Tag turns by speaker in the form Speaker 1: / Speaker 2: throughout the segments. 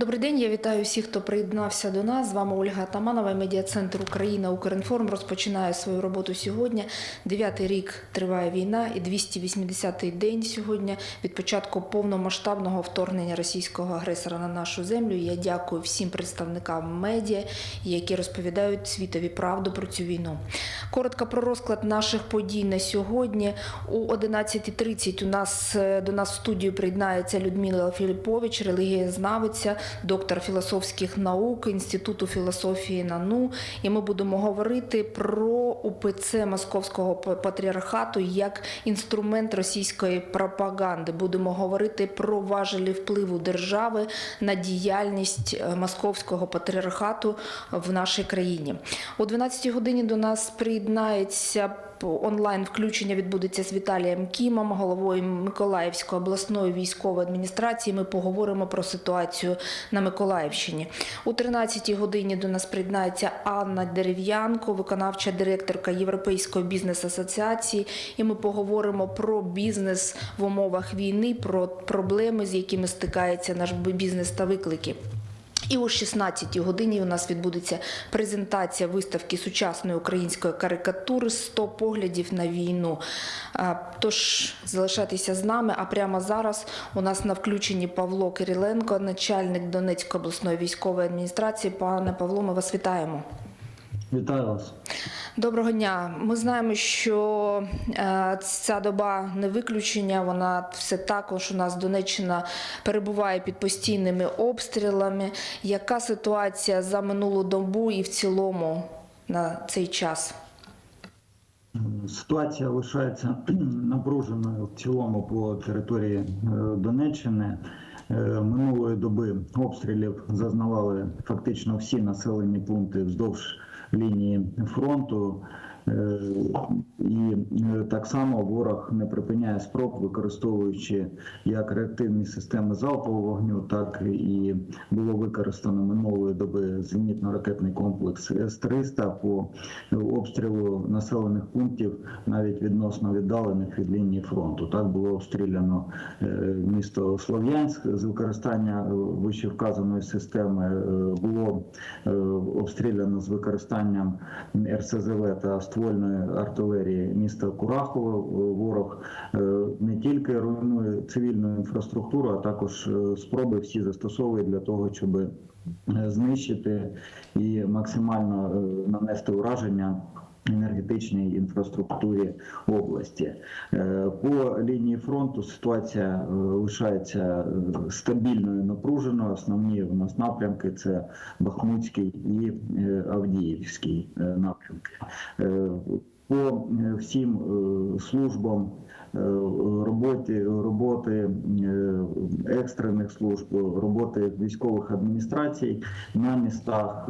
Speaker 1: Добрий день, я вітаю всіх, хто приєднався до нас. З вами Ольга Таманова, медіа-центр Україна Укрінформ розпочинає свою роботу сьогодні. Дев'ятий рік триває війна і 280-й день сьогодні від початку повномасштабного вторгнення російського агресора на нашу землю. Я дякую всім представникам медіа, які розповідають світові правду про цю війну. Коротко про розклад наших подій на сьогодні. У 11.30 у нас е, до нас в студію приєднається Людмила Філіпович, релігієзнавиця, доктор філософських наук Інституту філософії НАНУ. І ми будемо говорити про УПЦ Московського патріархату як інструмент російської пропаганди. Будемо говорити про важелі впливу держави на діяльність е, Московського патріархату в нашій країні. О 12 годині до нас приєднається онлайн включення відбудеться з Віталієм Кімом, головою Миколаївської обласної військової адміністрації. Ми поговоримо про ситуацію на Миколаївщині. У 13 годині до нас приєднається Анна Дерев'янко, виконавча директорка Європейської бізнес-асоціації. І ми поговоримо про бізнес в умовах війни, про проблеми, з якими стикається наш бізнес та виклики. І о 16 годині у нас відбудеться презентація виставки сучасної української карикатури 100 поглядів на війну. Тож залишайтеся з нами. А прямо зараз у нас на включенні Павло Кириленко, начальник Донецької обласної військової адміністрації. Пане Павло, ми вас вітаємо.
Speaker 2: Вітаю вас.
Speaker 1: Доброго дня. Ми знаємо, що е, ця доба не виключення. Вона все також у нас Донеччина перебуває під постійними обстрілами. Яка ситуація за минулу добу і в цілому на цей час?
Speaker 2: Ситуація лишається напруженою в цілому по території е, Донеччини. Е, Минулої доби обстрілів зазнавали фактично всі населені пункти вздовж лінії фронту. Е, І е, так само ворог не припиняє спроб, використовуючи як реактивні системи залпового вогню, так і було використано минулої доби зенітно-ракетний комплекс С-300 по обстрілу населених пунктів, навіть відносно віддалених від лінії фронту. Так було обстріляно е, місто Слов'янськ з використання е, вище вказаної системи. Було обстріляно з використанням РСЗВ та ствольної артилерії міста Курахова. Ворог е, не тільки руйнує цивільну інфраструктуру, а також е, спроби всі застосовує для того, щоб е, знищити і максимально нанести ураження енергетичній інфраструктурі області Е, по лінії фронту ситуація е, лишається е, стабільною, напруженою. Основні у нас напрямки це Бахмутський і Авдіївський напрямки. По е, всім е, службам е, роботи, роботи екстрених служб, роботи військових адміністрацій на містах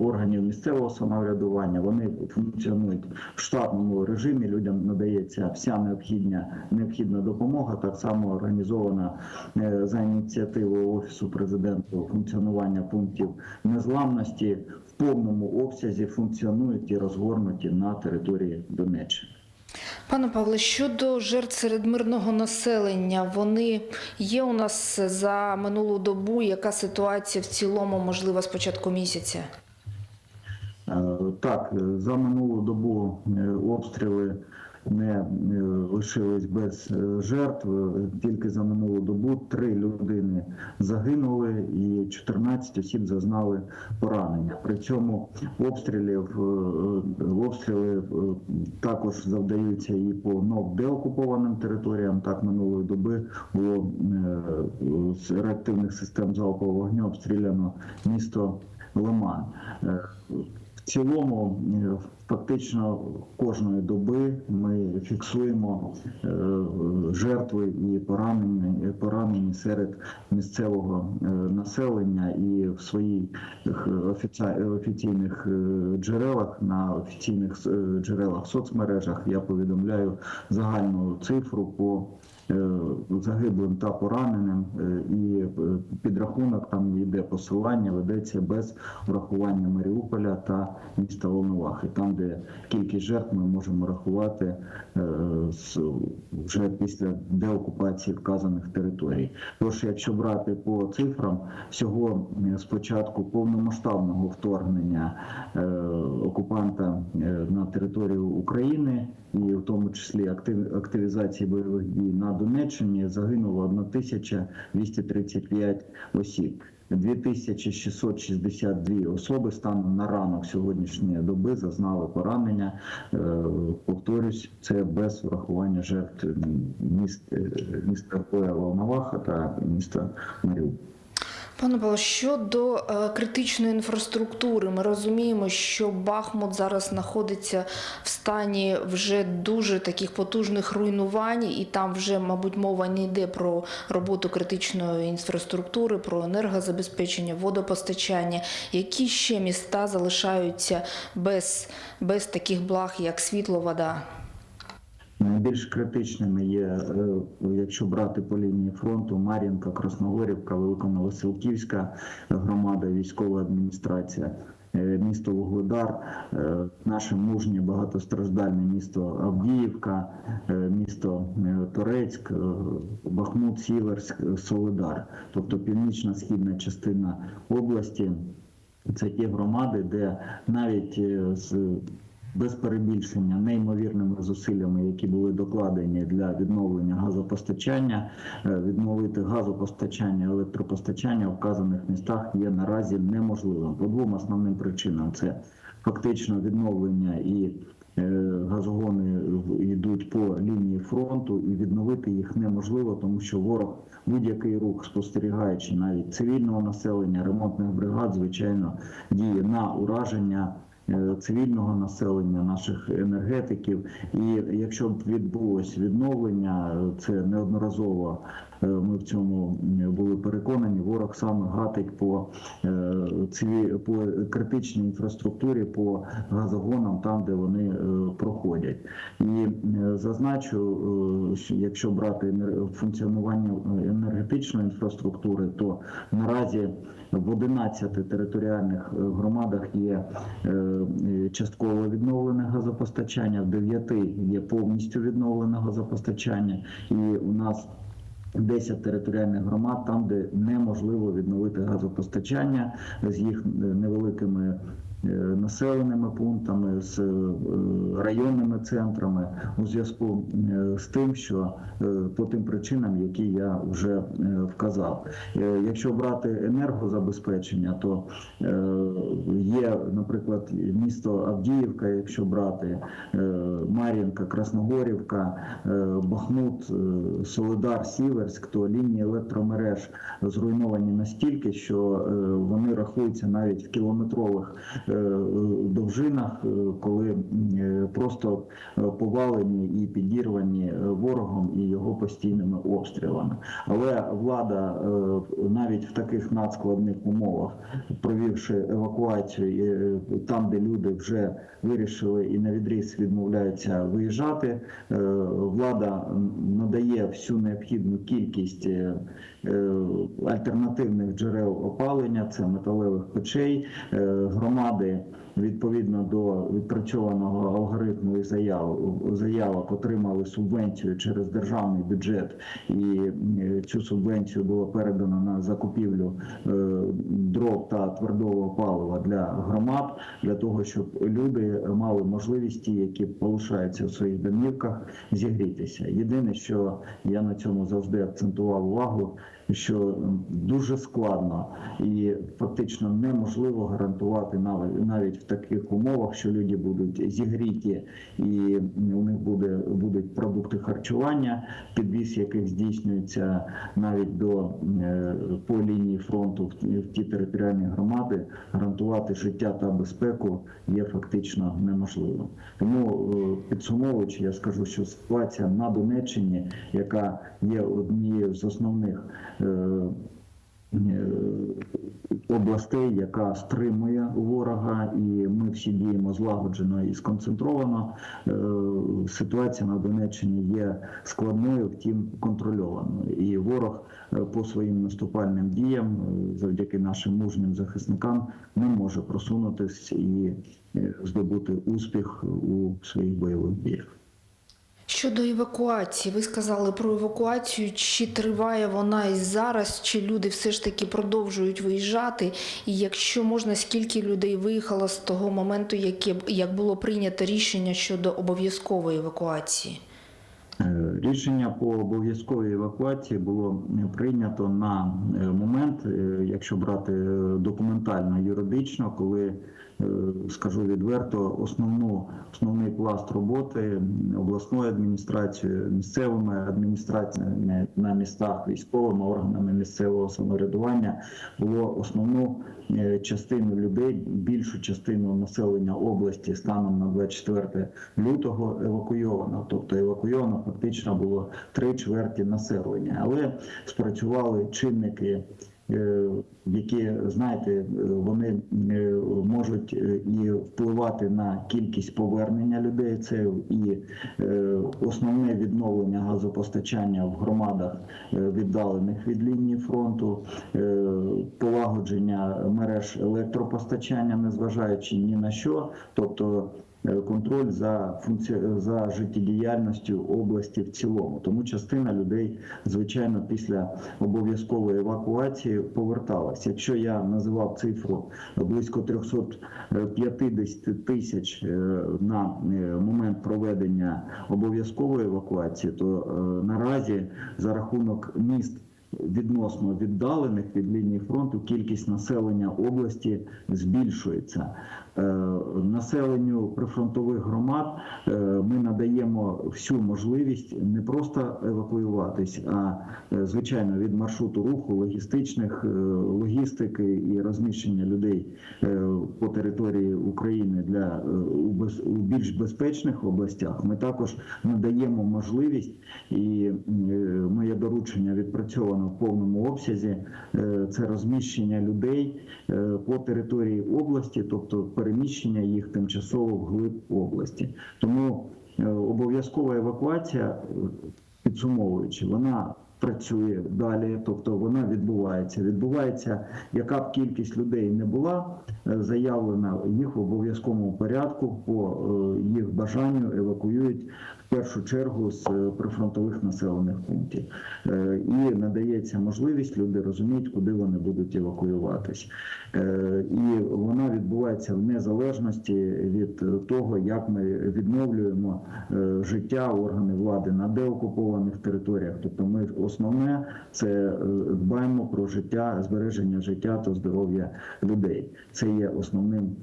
Speaker 2: органів місцевого самоврядування. Вони функціонують в штатному режимі. Людям надається вся необхідна необхідна допомога. Так само організована за ініціативою офісу президента функціонування пунктів незламності повному обсязі функціонують і розгорнуті на території Донеччини.
Speaker 1: Пане Павле, щодо жертв серед мирного населення, вони є у нас за минулу добу. Яка ситуація в цілому можлива з початку місяця?
Speaker 2: Е, Так, за минулу добу е, обстріли не е, лишились без е, жертв. Тільки за минулу добу три людини загинули і 14 осіб зазнали поранення. При цьому обстрілів е, обстріли також завдаються і по знов деокупованим територіям. Так минулої доби було з реактивних систем залпового вогню обстріляно місто Лиман. Е, В цілому, е, фактично кожної доби ми фіксуємо е, жертви і поранені, поранені серед місцевого е, населення і в своїх офіційних е, джерелах на офіційних е, джерелах соцмережах. Я повідомляю загальну цифру по е, загиблим та пораненим, е, і е, підрахунок там йде посилання, ведеться без врахування Маріуполя та міста Волновахи, там, де кількість жертв ми можемо рахувати е, вже після деокупації вказаних територій. Тож, якщо брати по цифрам, всього е, з початку повномасштабного вторгнення е, окупанта е, на територію України і в тому числі актив, активізації бойових дій на Донеччині загинуло 1235 осіб. 2662 особи станом на ранок сьогоднішньої доби зазнали поранення. Е, Повторюсь, це без врахування жертв міст, е, міста Волноваха та міста Маріуполь.
Speaker 1: Пане Павло, щодо е, критичної інфраструктури, ми розуміємо, що Бахмут зараз знаходиться в стані вже дуже таких потужних руйнувань, і там вже, мабуть, мова не йде про роботу критичної інфраструктури, про енергозабезпечення, водопостачання. Які ще міста залишаються без, без таких благ, як світло, вода?
Speaker 2: Найбільш критичними є, е, якщо брати по лінії фронту, Мар'їнка, Красногорівка, Великоновосилківська громада, військова адміністрація, е, місто Вугледар, е, наше мужнє багатостраждальне місто Авдіївка, місто Торецьк, Бахмут, Сіверськ, Солидар, тобто північна-східна частина області. Це ті громади, де навіть з без перебільшення неймовірними зусиллями, які були докладені для відновлення газопостачання, е, відновити газопостачання, електропостачання в вказаних містах є наразі неможливим. По двом основним причинам: це фактично відновлення і е, газогони йдуть по лінії фронту, і відновити їх неможливо, тому що ворог будь-який рух, спостерігаючи навіть цивільного населення, ремонтних бригад, звичайно, діє на ураження цивільного населення, наших енергетиків. І якщо б відбулось відновлення, е, це неодноразово е, ми в цьому були переконані. Ворог саме гатить по е, циві, по критичній інфраструктурі, по газогонам, там де вони е, проходять. І е, зазначу, е, якщо брати функціонування е, енергетичної інфраструктури, то наразі в 11 територіальних е, громадах є е, частково відновлене газопостачання, в 9 є повністю відновлене газопостачання, і у нас 10 територіальних громад, там, де неможливо відновити газопостачання з їх е, невеликими населеними пунктами, з е, районними центрами у зв'язку е, з тим, що е, по тим причинам, які я вже е, вказав. Е, Якщо брати енергозабезпечення, то е, є, наприклад, місто Авдіївка, якщо брати е, Мар'їнка, Красногорівка, е, Бахмут, е, Солидар, Сіверськ, то лінії електромереж зруйновані настільки, що е, вони рахуються навіть в кілометрових е, довжинах, е, коли е, просто е, повалені і підірвані е, ворогом і його постійними обстрілами. Але влада е, навіть в таких надскладних умовах, провівши евакуацію е, там, де люди вже вирішили і на відріз відмовляються виїжджати, е, влада надає всю необхідну кількість е, е, альтернативних джерел опалення, це металевих печей, Е, громади. Відповідно до відпрацьованого алгоритму і заяв заявок отримали субвенцію через державний бюджет, і е, цю субвенцію було передано на закупівлю е, дров та твердого палива для громад, для того, щоб люди мали можливість, які полишаються в своїх домівках, зігрітися. Єдине, що я на цьому завжди акцентував увагу, що дуже складно і фактично неможливо гарантувати навіть в таких умовах, що люди будуть зігріті, і у них буде будуть продукти харчування, підвіз яких здійснюється навіть до е, по лінії фронту в ті- територіальні громади, гарантувати життя та безпеку є фактично неможливим. Тому е, підсумовуючи, я скажу, що ситуація на Донеччині, яка є однією з основних областей, яка стримує ворога, і ми всі діємо злагоджено і сконцентровано. Е, Ситуація на Донеччині є складною, втім контрольованою. І ворог е, по своїм наступальним діям, е, завдяки нашим мужнім захисникам, не може просунутися і е, здобути успіх у своїх бойових діях.
Speaker 1: Щодо евакуації, ви сказали про евакуацію. Чи триває вона і зараз, чи люди все ж таки продовжують виїжджати? І якщо можна, скільки людей виїхало з того моменту, яке як було прийнято рішення щодо обов'язкової евакуації?
Speaker 2: Е, Рішення по обов'язковій евакуації було е, прийнято на е, момент, якщо брати документально юридично, коли скажу відверто, основну основний пласт роботи обласною адміністрацією, місцевими адміністраціями на містах, військовими органами місцевого самоврядування було основну е, частину людей, більшу частину населення області станом на 24 лютого евакуйовано. Тобто евакуйовано фактично було три чверті населення, але спрацювали чинники. Е, Які знаєте, вони е, можуть е, і впливати на кількість повернення людей. Це і основне відновлення газопостачання в громадах віддалених від лінії фронту, полагодження мереж електропостачання, незважаючи ні на що, тобто контроль за функці... за життєдіяльністю області в цілому. Тому частина людей, звичайно, після обов'язкової евакуації поверталась. Якщо я називав цифру близько 350 тисяч е, на е, момент проведення обов'язкової евакуації, то е, наразі за рахунок міст відносно віддалених від лінії фронту кількість населення області збільшується. Е, Населенню прифронтових громад е, ми надаємо всю можливість не просто евакуюватись, а е, звичайно від маршруту руху, логістичних логістики і розміщення людей по території України для у більш безпечних областях. Ми також надаємо можливість, і моє доручення відпрацьовано в повному обсязі. Це розміщення людей по території області, тобто переміщення їх тимчасово вглиб області. Тому е, обов'язкова евакуація, е, підсумовуючи, вона працює далі, тобто вона відбувається. Відбувається, яка б кількість людей не була е, заявлена, їх в обов'язковому порядку по їх бажанню евакуюють першу чергу з е, прифронтових населених пунктів. Е, І надається можливість, люди розуміють, куди вони будуть евакуюватись. Е, І вона відбувається в незалежності від того, як ми відновлюємо життя органи влади на деокупованих територіях. Тобто, ми основне це дбаємо про життя, збереження життя та здоров'я людей. Це є основним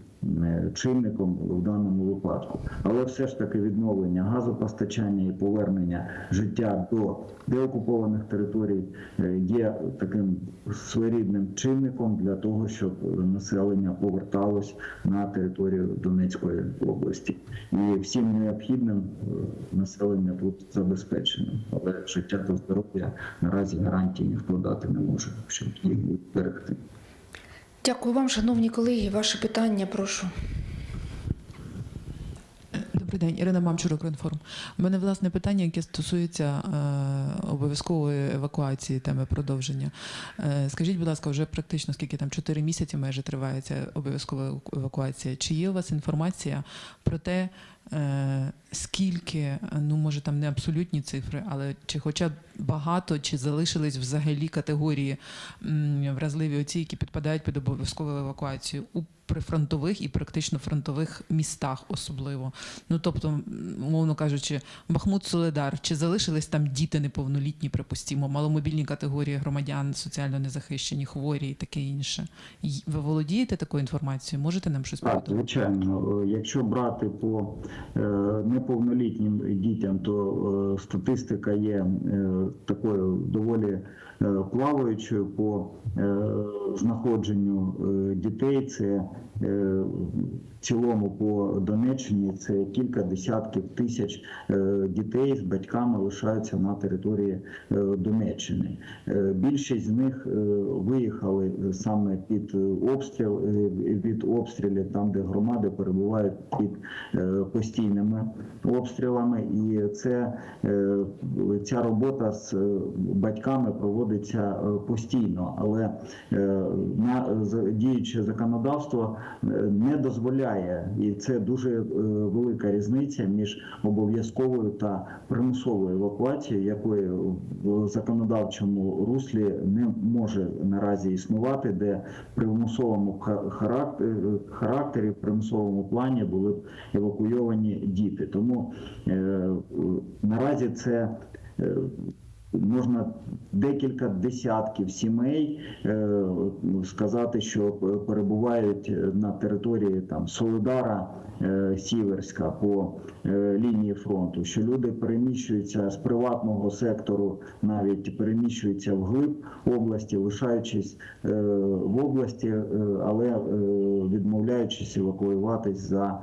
Speaker 2: чинником в даному випадку. Але все ж таки відновлення газопостачання і повернення життя до деокупованих територій е, є таким своєрідним чинником для того, щоб населення поверталось на територію Донецької області. І всім необхідним е, населення тут забезпечено. Але життя та здоров'я наразі гарантії ніхто дати не може, щоб їх берегти.
Speaker 1: Дякую вам, шановні колеги. Ваше питання, прошу.
Speaker 3: Добрий день, Ірина Мамчур, Укрінформ. У мене власне питання, яке стосується е, обов'язкової евакуації теми продовження. Е, скажіть, будь ласка, вже практично скільки там 4 місяці майже триває ця обов'язкова евакуація. Чи є у вас інформація про те, е, скільки, ну може там не абсолютні цифри, але чи хоча б багато, чи залишились взагалі категорії вразливі оці, які підпадають під обов'язкову евакуацію у прифронтових і практично фронтових містах особливо. Ну тобто, умовно кажучи, Бахмут Соледар, чи залишились там діти неповнолітні, припустімо, маломобільні категорії громадян, соціально незахищені, хворі і таке інше. Ви володієте такою інформацією? Можете нам щось
Speaker 2: Так, звичайно, якщо брати по е, неповнолітнім дітям, то е, статистика є е, такою доволі плаваючою по е, знаходженню е, дітей. Це е, в цілому по Донеччині це кілька десятків тисяч е, дітей з батьками лишаються на території е, Донеччини. Е, Більшість з них е, виїхали саме під е, обстріл е, від обстрілів, там де громади перебувають під е, постійними обстрілами, і це е, ця робота з е, батьками проводиться е, постійно, але е, на діюче законодавство е, не дозволяє, і це дуже велика різниця між обов'язковою та примусовою евакуацією, якої в законодавчому руслі не може наразі існувати, де примусовому ха- характері, в примусовому плані були б евакуйовані діти. Тому наразі це. Е, Можна декілька десятків сімей е, сказати, що перебувають на території там Солидара, е, Сіверська по е, лінії фронту, що люди переміщуються з приватного сектору, навіть переміщуються вглиб області, лишаючись е, в області, е, але е, відмовляючись евакуюватись за е,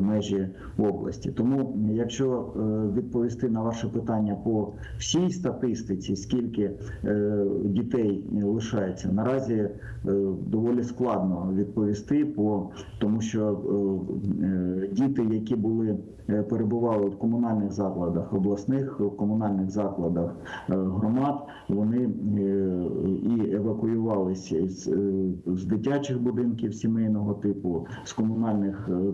Speaker 2: межі області. Тому, якщо е, відповісти на ваше питання по всій статистиці, скільки е, дітей лишається, наразі е, доволі складно відповісти, по тому що е, е, діти, які були е, перебували в комунальних закладах обласних, в комунальних закладах е, громад, вони е, і евакуювалися з, е, дитячих будинків сімейного типу, з комунальних е,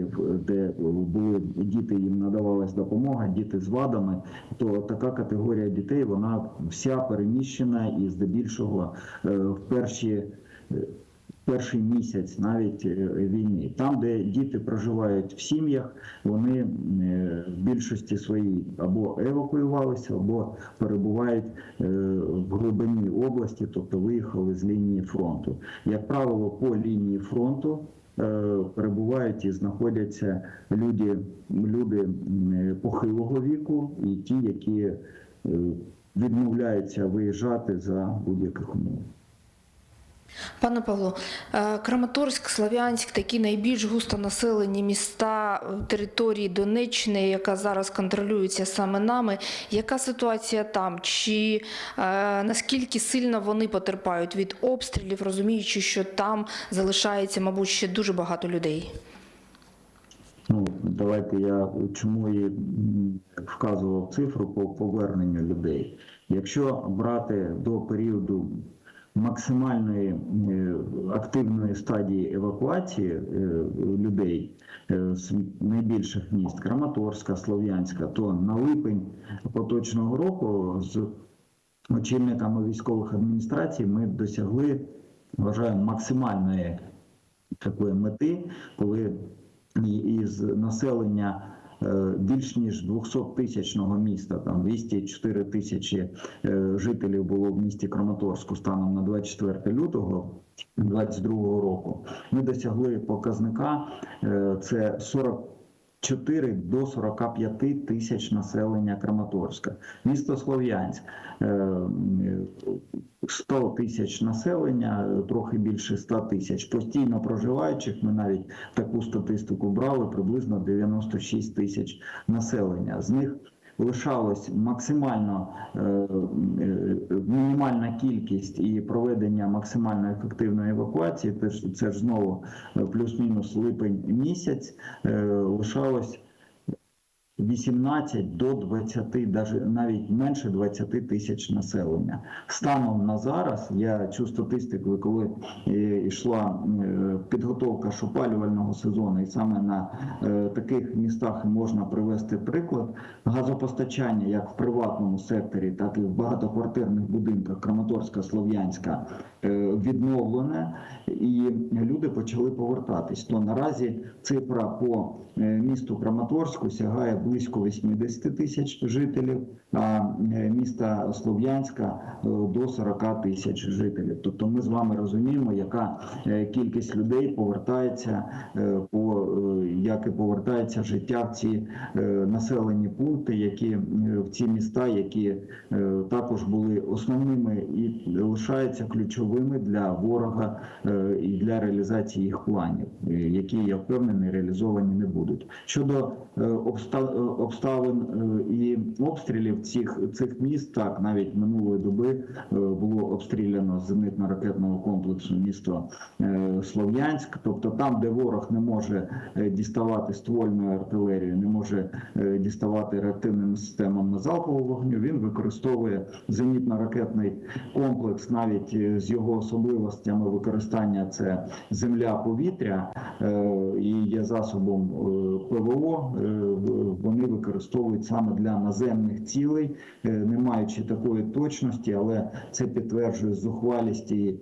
Speaker 2: закладів, е, де були діти, їм надавалась допомога, діти з вадами, то така категорія дітей вона вся переміщена і здебільшого е, в перші. е, Перший місяць навіть е, війни, там, де діти проживають в сім'ях, вони е, в більшості своїй або евакуювалися, або перебувають е, в глибині області, тобто виїхали з лінії фронту. Як правило, по лінії фронту е, перебувають і знаходяться люди, люди е, похилого віку і ті, які е, відмовляються виїжджати за будь-яких умов.
Speaker 1: Пане Павло, е, Краматорськ, Слов'янськ такі найбільш густонаселені міста е, території Донеччини, яка зараз контролюється саме нами. Яка ситуація там? Чи е, наскільки сильно вони потерпають від обстрілів, розуміючи, що там залишається, мабуть, ще дуже багато людей?
Speaker 2: Ну, давайте я чому і вказував цифру по поверненню людей. Якщо брати до періоду максимальної е, активної стадії евакуації е, людей е, з найбільших міст Краматорська, Слов'янська, то на липень поточного року з очільниками військових адміністрацій ми досягли, вважаю, максимальної такої мети, коли із населення Е, більш ніж 200-тисячного міста. Там 204 тисячі е, жителів було в місті Краматорську станом на 24 лютого. 22 року ми досягли показника е, це 40 4 до 45 тисяч населення Краматорська, місто Слов'янськ е, е, 100 тисяч населення, трохи більше 100 тисяч постійно проживаючих. Ми навіть таку статистику брали приблизно 96 тисяч населення. З них лишалось максимально е, е, мінімальна кількість і проведення максимально ефективної евакуації. Це ж знову е, плюс-мінус липень місяць. Лишалось 18 до 20, навіть менше 20 тисяч населення. Станом на зараз я цю статистику, коли йшла підготовка ж опалювального сезону, і саме на е, таких містах можна привести приклад газопостачання як в приватному секторі, так і в багатоквартирних будинках Краматорська, Слов'янська е, відновлене, і люди почали повертатись. То наразі цифра по е, місту Краматорську сягає близько близько 80 тисяч жителів, а міста Слов'янська до 40 тисяч жителів. Тобто ми з вами розуміємо, яка кількість людей повертається е, по е, як і повертається життя в ці е, населені пункти, які в ці міста, які також були основними і лишаються ключовими для ворога і для реалізації їх планів, які я впевнений реалізовані не будуть. Щодо обста- обставин і обстрілів цих цих міст, так навіть минулої доби було обстріляно зенитно-ракетного комплексу місто е, Слов'янськ, тобто там, де ворог не може е, діставати ствольною артилерією, не може е, діставати реактивними системами залпового вогню, він використовує зенітно-ракетний комплекс, навіть е, з його особливостями використання це земля-повітря і є засобом ПВО. Вони використовують саме для наземних цілей, не маючи такої точності, але це підтверджує зухвалість і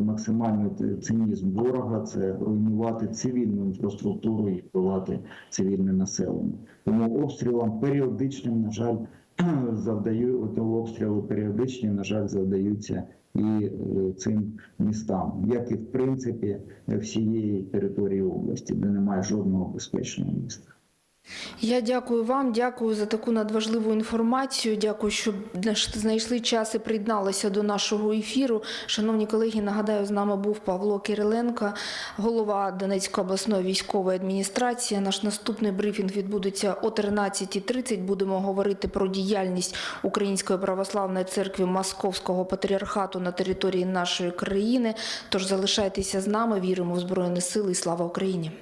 Speaker 2: максимальний цинізм ворога. Це руйнувати цивільну інфраструктуру і вбивати цивільне населення. Тому обстрілам періодичним, на жаль, завдаю обстріли періодичні, на жаль, завдаються і е, цим містам, як і в принципі всієї території області, де немає жодного безпечного міста.
Speaker 1: Я дякую вам, дякую за таку надважливу інформацію. Дякую, що знайшли час і приєдналися до нашого ефіру. Шановні колеги, нагадаю, з нами був Павло Кириленко, голова Донецької обласної військової адміністрації. Наш наступний брифінг відбудеться о 13.30. Будемо говорити про діяльність Української православної церкви Московського патріархату на території нашої країни. Тож залишайтеся з нами. Віримо в Збройні Сили і слава Україні.